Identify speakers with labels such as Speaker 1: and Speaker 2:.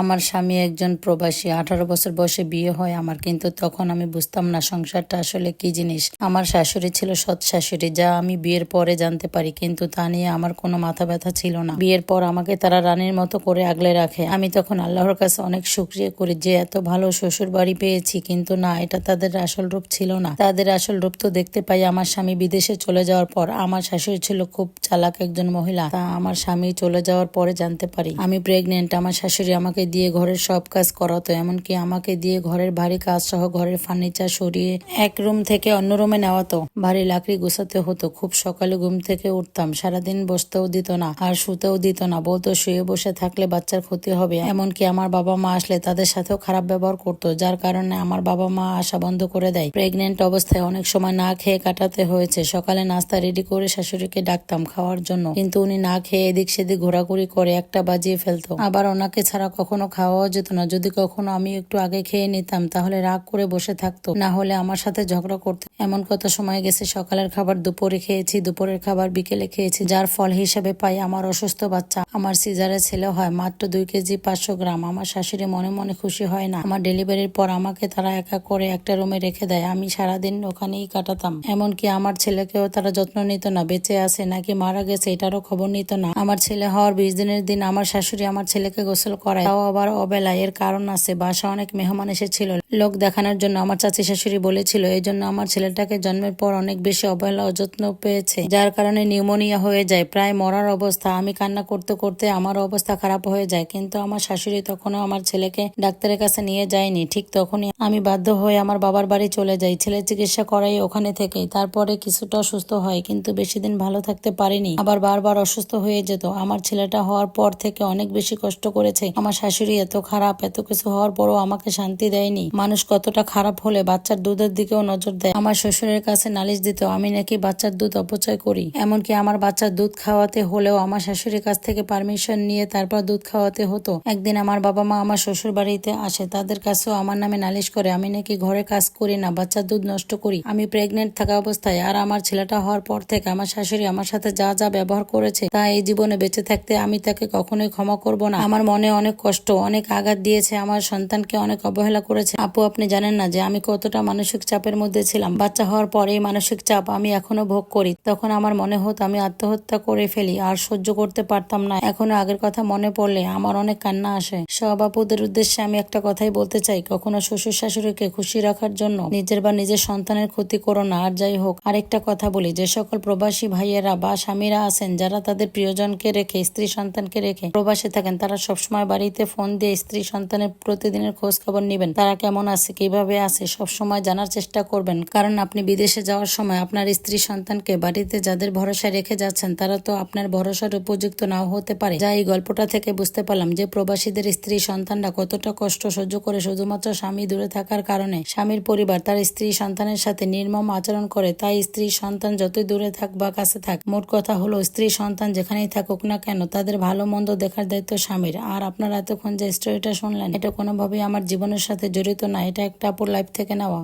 Speaker 1: আমার স্বামী একজন প্রবাসী, আঠারো বছর বয়সে বিয়ে হয় আমার, কিন্তু তখন আমি বুঝতাম না সংসারটা আসলে কি জিনিস। আমার শাশুড়ি ছিল সৎ শাশুড়ি, যা আমি বিয়ের পরে জানতে পারি, কিন্তু তা নিয়ে আমার কোনো মাথা ব্যথা ছিল না। বিয়ের পর আমাকে তারা রানীর মতো করে আগলে রাখে। আমি তখন আল্লাহর কাছে অনেক শুক্রিয়া করি যে, এত ভালো শ্বশুর বাড়ি পেয়েছি, কিন্তু না, এটা তাদের আসল রূপ ছিল না। তাদের আসল রূপ তো দেখতে পাই আমার স্বামী বিদেশে চলে যাওয়ার পর। আমার শাশুড়ি ছিল খুব চালাক একজন মহিলা, তা আমার স্বামী চলে যাওয়ার পরে জানতে পারি। আমি প্রেগনেন্ট আমার শাশুড়ি আমাকে দিয়ে ঘরের সব কাজ করাতো, এমনকি আমাকে দিয়ে ঘরের ভারী কাজ সহ ঘরের ফার্নিচার সরিয়ে এক রুম থেকে অন্য রুমে নেওয়াতো। ভারী লাকড়ি গুছাতে হতো, খুব সকালে ঘুম থেকে উঠতাম, সারাদিন বসতেও দিত না আর শুতেও দিত না, বলতো শুয়ে বসে থাকলে বাচ্চার ক্ষতি হবে। এমনকি আমার বাবা মা আসলে তাদের সাথেও খারাপ ব্যবহার করতো, যার কারণে আমার বাবা মা আসা বন্ধ করে দেয়। প্রেগনেন্ট অবস্থায় অনেক সময় না খেয়ে কাটাতে হয়েছে, সকালে নাস্তা রেডি করে শাশুড়িকে ডাকতাম খাওয়ার জন্য, কিন্তু উনি না খেয়ে এদিক সেদিক ঘোরাঘুরি করে একটা বাজিয়ে ফেলতো। আবার ওনাকে ছাড়া কখনো খাওয়াও যেত না। যদি কখনো আমি একটু আগে খেয়ে নিতাম, তাহলে রাগ করে বসে থাকতো। না হলে আমার সাথে ঝগড়া করতো এমন কত সময় গেছে, সকালের খাবার দুপুরে খেয়েছি, দুপুরের খাবার বিকেলে খেয়েছি, যার ফল হিসেবে পাই আমার অসুস্থ বাচ্চা। আমার সিজারের ছেলে হয় মাত্র দুই কেজি পাঁচশো গ্রাম। আমার শাশুড়ি মনে মনে খুশি হয় না। আমার ডেলিভারির পর আমাকে তারা একা করে একটা রুমে রেখে দেয়। আমি সারাদিন ওখানেই কাটাতাম। এমনকি আমার ছেলেকেও তারা যত্ন নিত না, বেঁচে আছে নাকি মারা গেছে এটারও খবর নিত না। আমার ছেলে হওয়ার বিশ দিনের দিন আমার শাশুড়ি আমার ছেলেকে গোসল করায়। তাও আবার অবেলা, এর কারণ আছে। বাসা অনেক মেহমান এসেছিল। লোক দেখানোর জন্য আমার চাচি শাশুড়ি বলেছিল, এই জন্য আমার ছেলেটাকে জন্মের পর অনেক বেশি অবহেলা ও যত্ন পেয়েছে, যার কারণে নিউমোনিয়া হয়ে যায়। প্রায় মরার অবস্থা। আমি কান্না করতে করতে আমার অবস্থা খারাপ হয়ে যায়, কিন্তু আমার শাশুড়ি তখনও আমার ছেলেকে ডাক্তারের কাছে নিয়ে যায়নি। ঠিক তখনই আমি বাধ্য হয়ে আমার বাবার বাড়ি চলে যাই। ছেলে চিকিৎসা করাই ওখানে থেকেই তারপরে কিছুটা অসুস্থ হয়, কিন্তু বেশি দিন ভালো থাকতে পারিনি। আবার বারবার অসুস্থ হয়ে যেত। আমার ছেলেটা হওয়ার পর থেকে অনেক বেশি কষ্ট করেছে। আমার শাশুড়ি এত খারাপ, এত কিছু হওয়ার পরও আমাকে শান্তি দেয়নি। মানুষ কতটা খারাপ হলে বাচ্চার দুধের দিকেও নজর দেয়। আমার শ্বশুরের কাছে নালিশ দিত, আমি নাকি বাচ্চার দুধ অপচয় করি। এমনকি আমার বাচ্চার দুধ খাওয়াতে হলেও আমার শাশুড়ির কাছ থেকে পারমিশন নিয়ে তারপর দুধ খাওয়াতে হতো। একদিন আমার বাবা মা আমার শ্বশুর বাড়িতে আসে, তাদের কাছেও আমার নামে নালিশ করে, আমি নাকি ঘরে কাজ করি না, বাচ্চার দুধ নষ্ট করি। আমি প্রেগনেন্ট থাকা অবস্থায় আর আমার ছেলেটা হওয়ার পর থেকে আমার শাশুড়ি আমার সাথে যা যা ব্যবহার করেছে, তা এই জীবনে বেঁচে থাকতে আমি তাকে কখনোই ক্ষমা করব না। আমার মনে অনেক কষ্ট, অনেক আঘাত দিয়েছে, আমার সন্তানকে অনেক অবহেলা করেছে। আপু, আপনি জানেন না যে আমি কতটা মানসিক চাপের মধ্যে ছিলাম। বাচ্চা হওয়ার পর মানসিক চাপ আমি এখনও ভোগ করি। তখন আমার মনে হতো আমি আত্মহত্যা করে ফেলি আর সহ্য করতে পারতাম না। এখনও আগের কথা মনে পড়লে আমার অনেক কান্না আসে। সব আপুদের উদ্দেশ্যে আমি একটা কথাই বলতে চাই, কখনো শ্বশুর শাশুড়িকে খুশি রাখার জন্য নিজের বা নিজের সন্তানের ক্ষতি করো না। আর যাই হোক, আরেকটা কথা বলি, যে সকল প্রবাসী ভাইয়েরা বা স্বামীরা আছেন, যারা তাদের প্রিয়জনকে রেখে, স্ত্রী সন্তানকে রেখে প্রবাসে থাকেন, তারা সবসময় বাড়িতে ফোন দিয়ে স্ত্রী সন্তানের প্রতিদিনের খোঁজ খবর নেবেন। তারা কেমন আছে, কীভাবে আছে, সবসময় জানার চেষ্টা করবেন। কারণ আপনি বিদেশে যাওয়ার সময় আপনার স্ত্রী সন্তানকে বাড়িতে যাদের ভরসা রেখে যাচ্ছেন, তারা তো আপনার ভরসার উপযুক্ত নাও হতে পারে। যা এই গল্পটা থেকে বুঝতে পারলাম যে প্রবাসীদের স্ত্রী সন্তানরা কতটা কষ্ট সহ্য করে শুধুমাত্র স্বামী দূরে থাকার কারণে স্বামীর পরিবার তার স্ত্রী সন্তানের সাথে নির্মম আচরণ করে, তাই স্ত্রী সন্তান যতই দূরে থাক বা কাছে থাক, মোট কথা হলো স্ত্রী সন্তান যেখানেই থাকুক না কেন, তাদের ভালো মন্দ দেখার দায়িত্ব স্বামীর। আর আপনারা এতক্ষণ যে স্টোরিটা শুনলেন, এটা কোনোভাবেই আমার জীবনের সাথে জড়িত না, এটা একটা আপুর লাইফ থেকে নেওয়া।